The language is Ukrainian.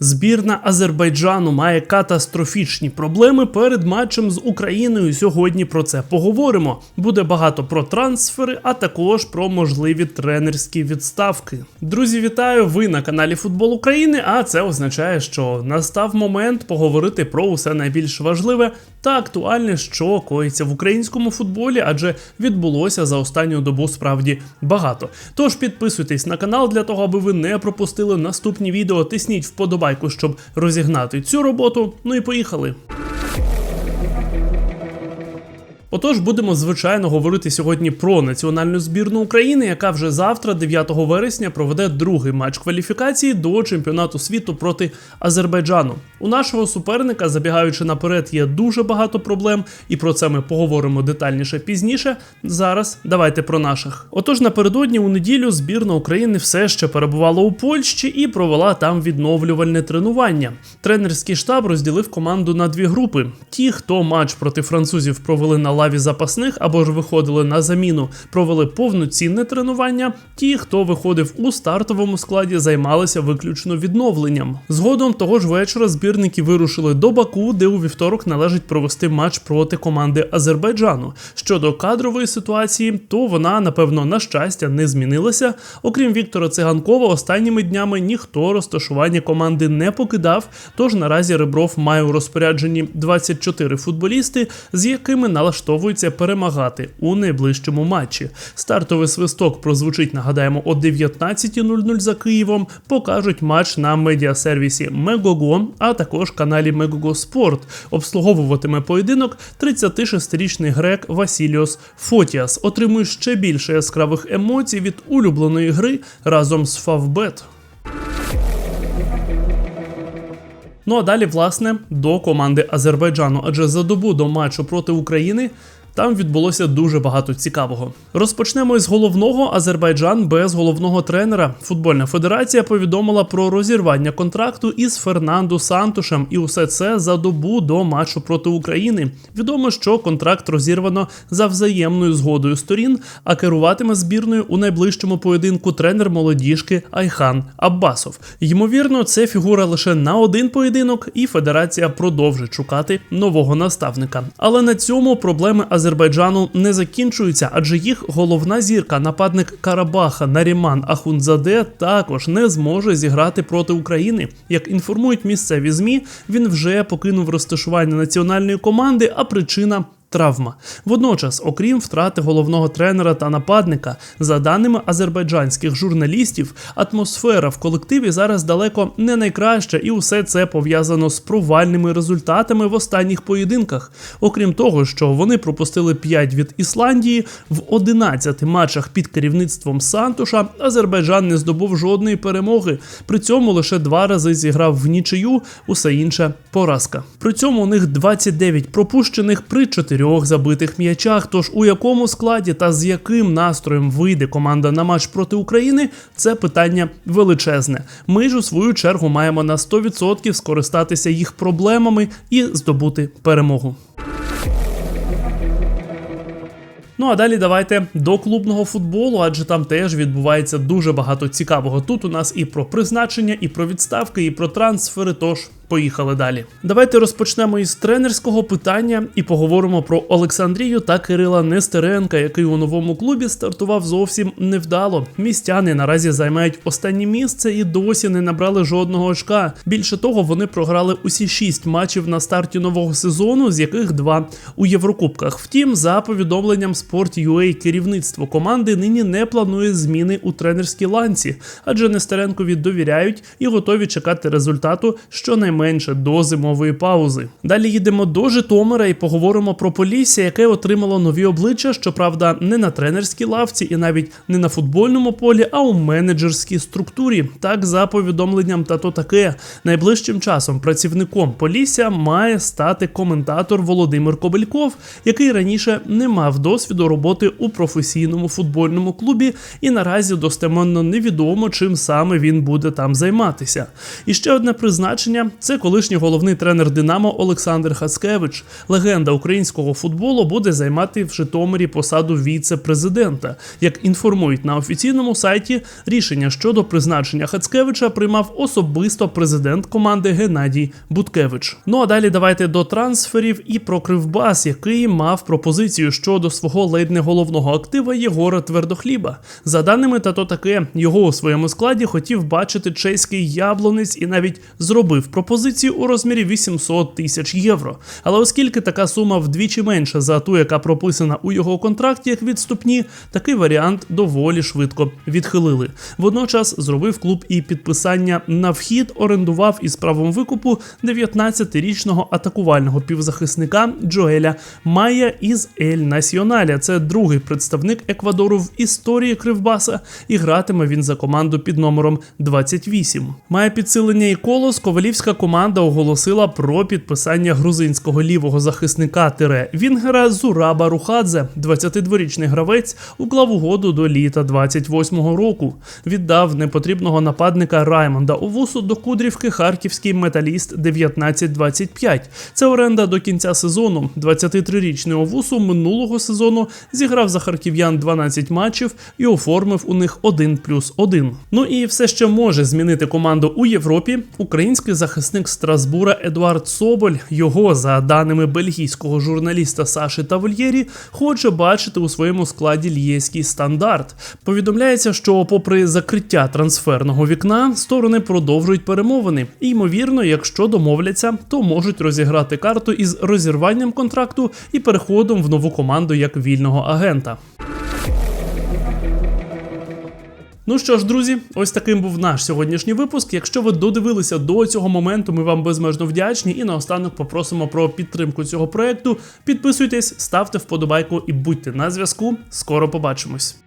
Збірна Азербайджану має катастрофічні проблеми перед матчем з Україною. Сьогодні про це поговоримо. Буде багато про трансфери, а також про можливі тренерські відставки. Друзі, вітаю! Ви на каналі Футбол України. А це означає, що настав момент поговорити про усе найбільш важливе та актуальне, що коїться в українському футболі, адже відбулося за останню добу справді багато. Тож підписуйтесь на канал для того, аби ви не пропустили наступні відео. Тисніть вподобайку, щоб розігнати цю роботу. Ну і поїхали. Отож, будемо звичайно говорити сьогодні про національну збірну України, яка вже завтра, 9 вересня, проведе другий матч кваліфікації до чемпіонату світу проти Азербайджану. У нашого суперника, забігаючи наперед, є дуже багато проблем, і про це ми поговоримо детальніше пізніше. Зараз давайте про наших. Отож, напередодні у неділю збірна України все ще перебувала у Польщі і провела там відновлювальне тренування. Тренерський штаб розділив команду на дві групи: ті, хто матч проти французів провели на лаві запасних або ж виходили на заміну, провели повноцінне тренування. Ті, хто виходив у стартовому складі, займалися виключно відновленням. Згодом того ж вечора збірники вирушили до Баку, де у вівторок належить провести матч проти команди Азербайджану. Щодо кадрової ситуації, то вона, напевно, на щастя, не змінилася. Окрім Віктора Циганкова, останніми днями ніхто розташування команди не покидав. Тож наразі Ребров має у розпорядженні 24 футболісти, з якими налаштовується перемагати у найближчому матчі. Стартовий свисток прозвучить, нагадаємо, о 19.00 за Києвом. Покажуть матч на медіасервісі Мегого, а також каналі Мегого Спорт. Обслуговуватиме поєдинок 36-річний грек Васіліос Фотіас. Отримує ще більше яскравих емоцій від улюбленої гри разом з Фавбет. Ну а далі, власне, до команди Азербайджану, адже за добу до матчу проти України. Там відбулося дуже багато цікавого. Розпочнемо із головного Азербайджан без головного тренера. Футбольна федерація повідомила про розірвання контракту із Фернандо Сантушем, і усе це за добу до матчу проти України. Відомо, що контракт розірвано за взаємною згодою сторін, а керуватиме збірною у найближчому поєдинку тренер молодіжки Айхан Аббасов. Ймовірно, це фігура лише на один поєдинок, і федерація продовжить шукати нового наставника. Але на цьому проблеми Азербайджану не закінчуються, адже їх головна зірка, нападник Карабаха Наріман Ахунзаде, також не зможе зіграти проти України. Як інформують місцеві змі, він вже покинув розташування національної команди, а причина. Травма. Водночас, окрім втрати головного тренера та нападника, за даними азербайджанських журналістів, атмосфера в колективі зараз далеко не найкраща, і усе це пов'язано з провальними результатами в останніх поєдинках. Окрім того, що вони пропустили 5 від Ісландії в 11 матчах під керівництвом Сантуша, Азербайджан не здобув жодної перемоги. При цьому лише два рази зіграв в нічию, усе інше поразка. При цьому у них 29 пропущених при 4 чотирьох забитих м'ячах. Тож у якому складі та з яким настроєм вийде команда на матч проти України, це питання величезне. Ми ж у свою чергу маємо на 100% скористатися їх проблемами і здобути перемогу. Ну а далі давайте до клубного футболу, адже там теж відбувається дуже багато цікавого. Тут у нас і про призначення, і про відставки, і про трансфери. Тож Поїхали далі. Давайте розпочнемо із тренерського питання і поговоримо про Олександрію та Кирила Нестеренка, який у новому клубі стартував зовсім невдало. Містяни наразі займають останнє місце і досі не набрали жодного очка. Більше того, вони програли усі шість матчів на старті нового сезону, з яких два у Єврокубках. Втім, за повідомленням Sport.ua керівництво команди нині не планує зміни у тренерській ланці, адже Нестеренкові довіряють і готові чекати результату, що менше до зимової паузи. Далі їдемо до Житомира і поговоримо про Полісся, яке отримало нові обличчя, щоправда, не на тренерській лавці і навіть не на футбольному полі, а у менеджерській структурі. Так, за повідомленням та то таке найближчим часом працівником Полісся має стати коментатор Володимир Кобельков, який раніше не мав досвіду роботи у професійному футбольному клубі, і наразі достеменно невідомо, чим саме він буде там займатися. І ще одне призначення Це колишній головний тренер Динамо Олександр Хацкевич. Легенда українського футболу буде займати в Житомирі посаду віце-президента. Як інформують на офіційному сайті, рішення щодо призначення Хацкевича приймав особисто президент команди Геннадій Буткевич. Ну а далі давайте до трансферів і про Кривбас, який мав пропозицію щодо свого ледь не головного актива Єгора Твердохліба. За даними та то таке, його у своєму складі хотів бачити чеський яблунець і навіть зробив пропозицію у розмірі 800 тисяч євро. Але оскільки така сума вдвічі менша за ту, яка прописана у його контракті як відступні, такий варіант доволі швидко відхилили. Водночас зробив клуб і підписання на вхід, орендував із правом викупу 19-річного атакувального півзахисника Джоеля Майя із Ель Насіоналя. Це другий представник Еквадору в історії Кривбаса, і гратиме він за команду під номером 28. Має підсилення і колос. Ковалівська команда оголосила про підписання грузинського лівого захисника Тире Вінгера Зураба Рухадзе. 22-річний гравець уклав угоду до літа 28-го року. Віддав непотрібного нападника Раймонда Овусу до Кудрівки харківський металіст 1925. Це оренда до кінця сезону. 23-річний Овусу минулого сезону зіграв за харків'ян 12 матчів і оформив у них 1 плюс 1. Ну і все ще може змінити команду у Європі. Український захисник Страсбура Едуард Соболь. Його, за даними бельгійського журналіста Саші Тавольєрі, хоче бачити у своєму складі льєський стандарт. Повідомляється, що, попри закриття трансферного вікна, сторони продовжують перемовини. І ймовірно, якщо домовляться, то можуть розіграти карту із розірванням контракту і переходом в нову команду як вільного агента. Ну що ж, друзі, ось таким був наш сьогоднішній випуск. Якщо ви додивилися до цього моменту, ми вам безмежно вдячні і наостанок попросимо про підтримку цього проекту. Підписуйтесь, ставте вподобайку і будьте на зв'язку. Скоро побачимось.